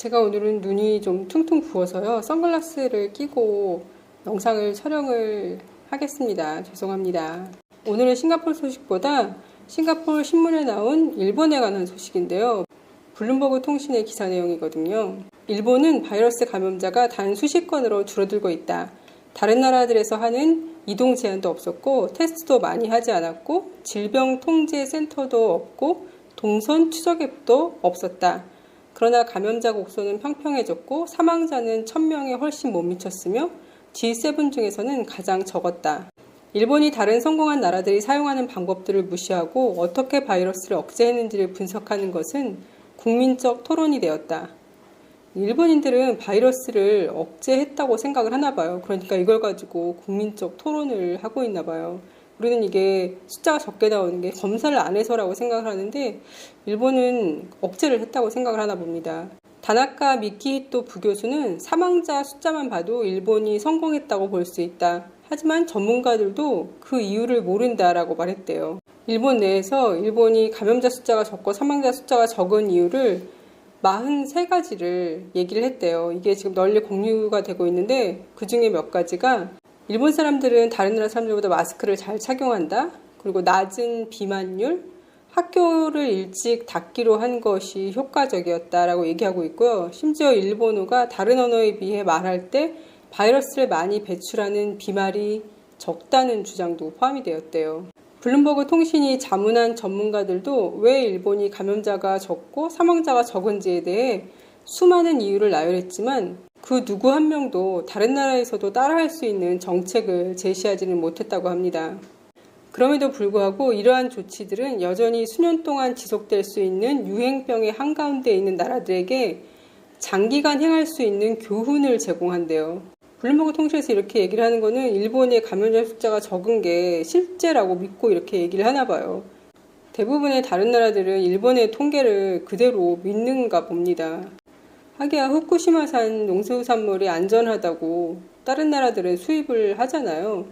제가 오늘은 눈이 좀 퉁퉁 부어서요. 선글라스를 끼고 영상을 촬영을 하겠습니다. 죄송합니다. 오늘은 싱가포르 소식보다 싱가포르 신문에 나온 일본에 관한 소식인데요. 블룸버그 통신의 기사 내용이거든요. 일본은 바이러스 감염자가 단 수십 건으로 줄어들고 있다. 다른 나라들에서 하는 이동 제한도 없었고 테스트도 많이 하지 않았고 질병 통제 센터도 없고 동선 추적 앱도 없었다. 그러나 감염자 곡소는 평평해졌고 사망자는 1000명에 훨씬 못 미쳤으며 G7 중에서는 가장 적었다. 일본이 다른 성공한 나라들이 사용하는 방법들을 무시하고 어떻게 바이러스를 억제했는지를 분석하는 것은 국민적 토론이 되었다. 일본인들은 바이러스를 억제했다고 생각을 하나 봐요. 그러니까 이걸 가지고 국민적 토론을 하고 있나 봐요. 우리는 이게 숫자가 적게 나오는 게 검사를 안 해서라고 생각을 하는데 일본은 억제를 했다고 생각을 하나 봅니다. 다나카 미키히토 부교수는 사망자 숫자만 봐도 일본이 성공했다고 볼 수 있다. 하지만 전문가들도 그 이유를 모른다라고 말했대요. 일본 내에서 일본이 감염자 숫자가 적고 사망자 숫자가 적은 이유를 43가지를 얘기를 했대요. 이게 지금 널리 공유가 되고 있는데 그 중에 몇 가지가 일본 사람들은 다른 나라 사람들보다 마스크를 잘 착용한다. 그리고 낮은 비만율, 학교를 일찍 닫기로 한 것이 효과적이었다라고 얘기하고 있고요. 심지어 일본어가 다른 언어에 비해 말할 때 바이러스를 많이 배출하는 비말이 적다는 주장도 포함이 되었대요. 블룸버그 통신이 자문한 전문가들도 왜 일본이 감염자가 적고 사망자가 적은지에 대해 수많은 이유를 나열했지만 그 누구 한 명도 다른 나라에서도 따라할 수 있는 정책을 제시하지는 못했다고 합니다. 그럼에도 불구하고 이러한 조치들은 여전히 수년 동안 지속될 수 있는 유행병의 한가운데 있는 나라들에게 장기간 행할 수 있는 교훈을 제공한대요. 블룸버그 통신에서 이렇게 얘기를 하는 거는 일본의 감염자 숫자가 적은 게 실제라고 믿고 이렇게 얘기를 하나 봐요. 대부분의 다른 나라들은 일본의 통계를 그대로 믿는가 봅니다. 하기야 후쿠시마산 농수산물이 안전하다고 다른 나라들은 수입을 하잖아요.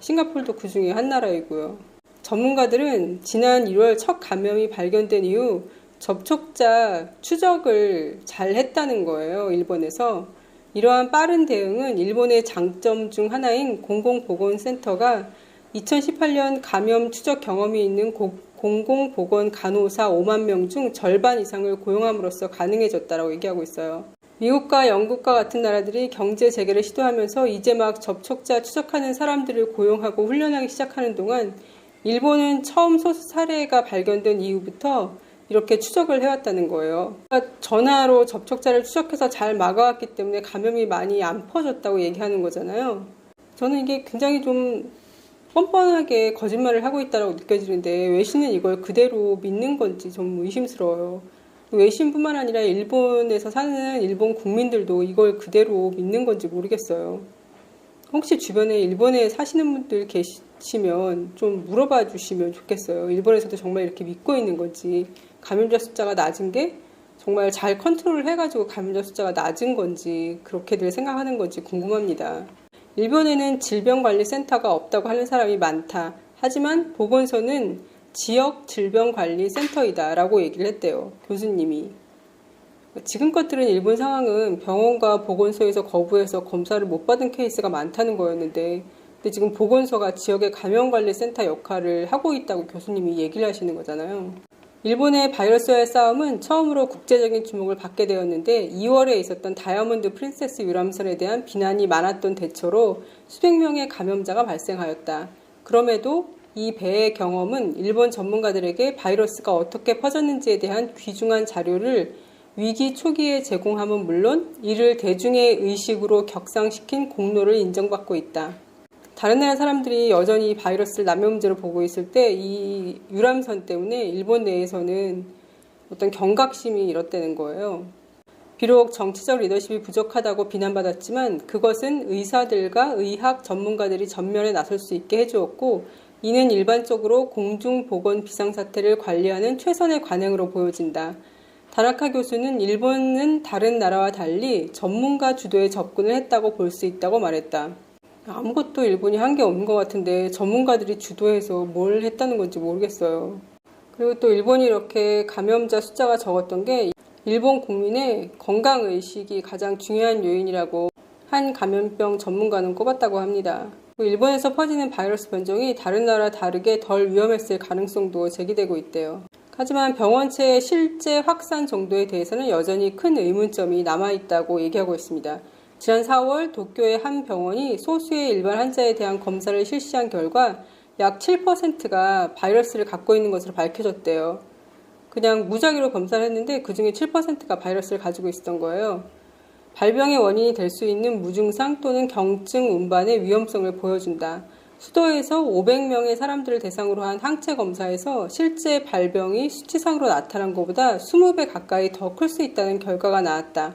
싱가폴도 그 중에 한 나라이고요. 전문가들은 지난 1월 첫 감염이 발견된 이후 접촉자 추적을 잘 했다는 거예요, 일본에서. 이러한 빠른 대응은 일본의 장점 중 하나인 공공보건센터가 2018년 감염 추적 경험이 있는 공공보건 간호사 5만 명 중 절반 이상을 고용함으로써 가능해졌다고 얘기하고 있어요. 미국과 영국과 같은 나라들이 경제 재개를 시도하면서 이제 막 접촉자 추적하는 사람들을 고용하고 훈련하기 시작하는 동안 일본은 처음 소수 사례가 발견된 이후부터 이렇게 추적을 해왔다는 거예요. 그러니까 전화로 접촉자를 추적해서 잘 막아왔기 때문에 감염이 많이 안 퍼졌다고 얘기하는 거잖아요. 저는 이게 굉장히 좀 뻔뻔하게 거짓말을 하고 있다고 느껴지는데 외신은 이걸 그대로 믿는 건지 좀 의심스러워요. 외신뿐만 아니라 일본에서 사는 일본 국민들도 이걸 그대로 믿는 건지 모르겠어요. 혹시 주변에 일본에 사시는 분들 계시면 좀 물어봐 주시면 좋겠어요. 일본에서도 정말 이렇게 믿고 있는 건지 감염자 숫자가 낮은 게 정말 잘 컨트롤 해가지고 감염자 숫자가 낮은 건지 그렇게들 생각하는 건지 궁금합니다. 일본에는 질병관리센터가 없다고 하는 사람이 많다. 하지만 보건소는 지역 질병관리센터이다 라고 얘기를 했대요. 교수님이. 지금껏 들은 일본 상황은 병원과 보건소에서 거부해서 검사를 못 받은 케이스가 많다는 거였는데 근데 지금 보건소가 지역의 감염관리센터 역할을 하고 있다고 교수님이 얘기를 하시는 거잖아요. 일본의 바이러스와의 싸움은 처음으로 국제적인 주목을 받게 되었는데 2월에 있었던 다이아몬드 프린세스 유람선에 대한 비난이 많았던 대처로 수백 명의 감염자가 발생하였다. 그럼에도 이 배의 경험은 일본 전문가들에게 바이러스가 어떻게 퍼졌는지에 대한 귀중한 자료를 위기 초기에 제공함은 물론 이를 대중의 의식으로 격상시킨 공로를 인정받고 있다. 다른 나라 사람들이 여전히 바이러스를 남의 문제로 보고 있을 때 이 유람선 때문에 일본 내에서는 어떤 경각심이 일었다는 거예요. 비록 정치적 리더십이 부족하다고 비난받았지만 그것은 의사들과 의학 전문가들이 전면에 나설 수 있게 해주었고 이는 일반적으로 공중보건 비상사태를 관리하는 최선의 관행으로 보여진다. 다나카 교수는 일본은 다른 나라와 달리 전문가 주도의 접근을 했다고 볼 수 있다고 말했다. 아무것도 일본이 한 게 없는 것 같은데 전문가들이 주도해서 뭘 했다는 건지 모르겠어요. 그리고 또 일본이 이렇게 감염자 숫자가 적었던 게 일본 국민의 건강 의식이 가장 중요한 요인이라고 한 감염병 전문가는 꼽았다고 합니다. 일본에서 퍼지는 바이러스 변종이 다른 나라 다르게 덜 위험했을 가능성도 제기되고 있대요. 하지만 병원체의 실제 확산 정도에 대해서는 여전히 큰 의문점이 남아있다고 얘기하고 있습니다. 지난 4월 도쿄의 한 병원이 소수의 일반 환자에 대한 검사를 실시한 결과 약 7%가 바이러스를 갖고 있는 것으로 밝혀졌대요. 그냥 무작위로 검사를 했는데 그 중에 7%가 바이러스를 가지고 있었던 거예요. 발병의 원인이 될 수 있는 무증상 또는 경증 운반의 위험성을 보여준다. 수도에서 500명의 사람들을 대상으로 한 항체 검사에서 실제 발병이 수치상으로 나타난 것보다 20배 가까이 더 클 수 있다는 결과가 나왔다.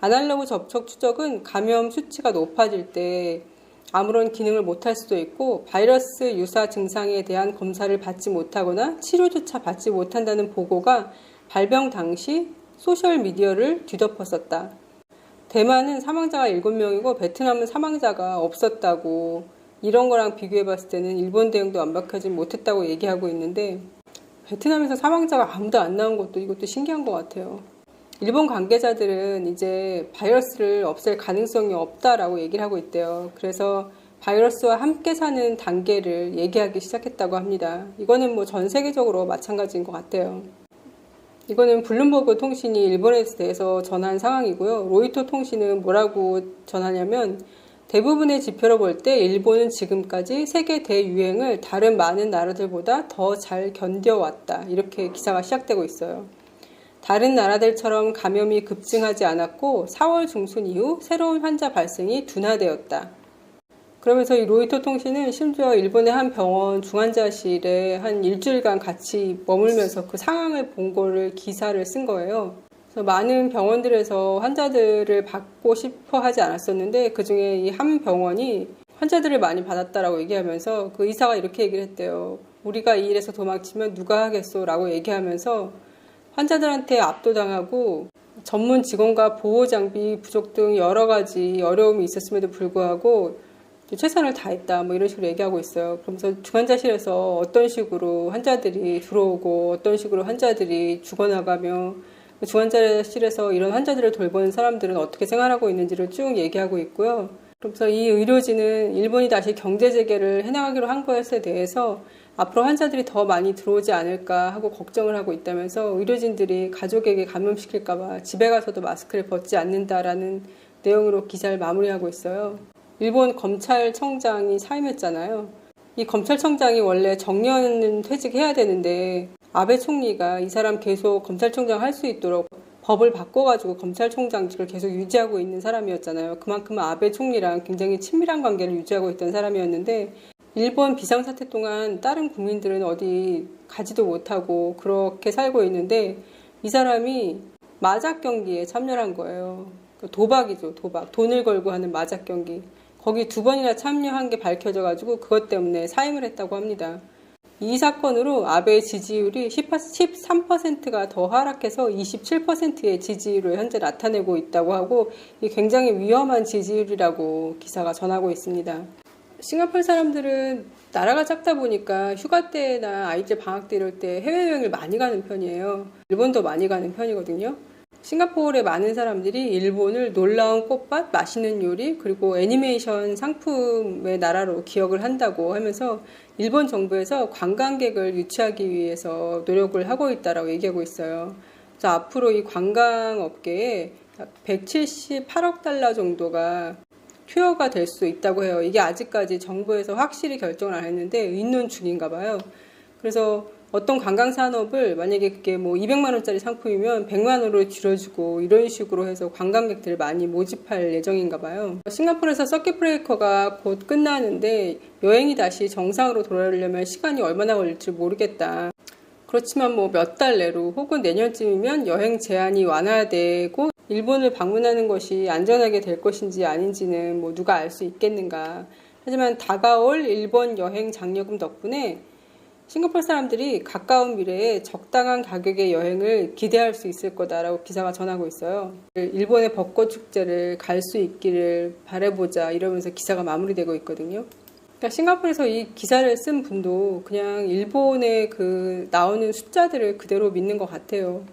아날로그 접촉 추적은 감염 수치가 높아질 때 아무런 기능을 못할 수도 있고 바이러스 유사 증상에 대한 검사를 받지 못하거나 치료조차 받지 못한다는 보고가 발병 당시 소셜미디어를 뒤덮었었다. 대만은 사망자가 7명이고 베트남은 사망자가 없었다고 이런 거랑 비교해 봤을 때는 일본 대응도 완벽하지 못했다고 얘기하고 있는데 베트남에서 사망자가 아무도 안 나온 것도 이것도 신기한 것 같아요. 일본 관계자들은 이제 바이러스를 없앨 가능성이 없다라고 얘기를 하고 있대요. 그래서 바이러스와 함께 사는 단계를 얘기하기 시작했다고 합니다. 이거는 뭐 전 세계적으로 마찬가지인 것 같아요. 이거는 블룸버그 통신이 일본에 대해서 전한 상황이고요. 로이터 통신은 뭐라고 전하냐면 대부분의 지표로 볼 때 일본은 지금까지 세계 대유행을 다른 많은 나라들보다 더 잘 견뎌왔다. 이렇게 기사가 시작되고 있어요. 다른 나라들처럼 감염이 급증하지 않았고 4월 중순 이후 새로운 환자 발생이 둔화되었다. 그러면서 이 로이터 통신은 심지어 일본의 한 병원 중환자실에 한 일주일간 같이 머물면서 그 상황을 본 거를 기사를 쓴 거예요. 그래서 많은 병원들에서 환자들을 받고 싶어 하지 않았었는데 그 중에 이 한 병원이 환자들을 많이 받았다라고 얘기하면서 그 의사가 이렇게 얘기를 했대요. 우리가 이 일에서 도망치면 누가 하겠소? 라고 얘기하면서 환자들한테 압도당하고 전문 직원과 보호 장비 부족 등 여러 가지 어려움이 있었음에도 불구하고 최선을 다했다 뭐 이런 식으로 얘기하고 있어요. 그러면서 중환자실에서 어떤 식으로 환자들이 들어오고 어떤 식으로 환자들이 죽어나가며 중환자실에서 이런 환자들을 돌보는 사람들은 어떻게 생활하고 있는지를 쭉 얘기하고 있고요. 그래서 이 의료진은 일본이 다시 경제 재개를 해나가기로 한 것에 대해서 앞으로 환자들이 더 많이 들어오지 않을까 하고 걱정을 하고 있다면서 의료진들이 가족에게 감염시킬까봐 집에 가서도 마스크를 벗지 않는다라는 내용으로 기사를 마무리하고 있어요. 일본 검찰청장이 사임했잖아요. 이 검찰청장이 원래 정년 퇴직해야 되는데 아베 총리가 이 사람 계속 검찰총장 할 수 있도록 법을 바꿔가지고 검찰총장직을 계속 유지하고 있는 사람이었잖아요. 그만큼 아베 총리랑 굉장히 친밀한 관계를 유지하고 있던 사람이었는데 일본 비상사태 동안 다른 국민들은 어디 가지도 못하고 그렇게 살고 있는데 이 사람이 마작 경기에 참여한 거예요. 그 도박이죠, 도박. 돈을 걸고 하는 마작 경기. 거기 두 번이나 참여한 게 밝혀져가지고 그것 때문에 사임을 했다고 합니다. 이 사건으로 아베의 지지율이 13%가 더 하락해서 27%의 지지율을 현재 나타내고 있다고 하고 굉장히 위험한 지지율이라고 기사가 전하고 있습니다. 싱가포르 사람들은 나라가 작다 보니까 휴가 때나 아이들 방학 때 이럴 때 해외여행을 많이 가는 편이에요. 일본도 많이 가는 편이거든요. 싱가포르의 많은 사람들이 일본을 놀라운 꽃밭, 맛있는 요리, 그리고 애니메이션 상품의 나라로 기억을 한다고 하면서 일본 정부에서 관광객을 유치하기 위해서 노력을 하고 있다라고 얘기하고 있어요. 그래서 앞으로 이 관광업계에 178억 달러 정도가 투여가 될 수 있다고 해요. 이게 아직까지 정부에서 확실히 결정을 안 했는데 의논 중인가 봐요. 그래서 어떤 관광 산업을 만약에 그게 뭐 200만 원짜리 상품이면 100만 원으로 줄여주고 이런 식으로 해서 관광객들을 많이 모집할 예정인가 봐요. 싱가포르에서 서킷 브레이커가 곧 끝나는데 여행이 다시 정상으로 돌아오려면 시간이 얼마나 걸릴지 모르겠다. 그렇지만 뭐 몇 달 내로 혹은 내년쯤이면 여행 제한이 완화되고 일본을 방문하는 것이 안전하게 될 것인지 아닌지는 뭐 누가 알 수 있겠는가. 하지만 다가올 일본 여행 장려금 덕분에 싱가포르 사람들이 가까운 미래에 적당한 가격의 여행을 기대할 수 있을 거다라고 기사가 전하고 있어요. 일본의 벚꽃 축제를 갈 수 있기를 바래보자 이러면서 기사가 마무리되고 있거든요. 그러니까 싱가포르에서 이 기사를 쓴 분도 그냥 일본의 그 나오는 숫자들을 그대로 믿는 것 같아요.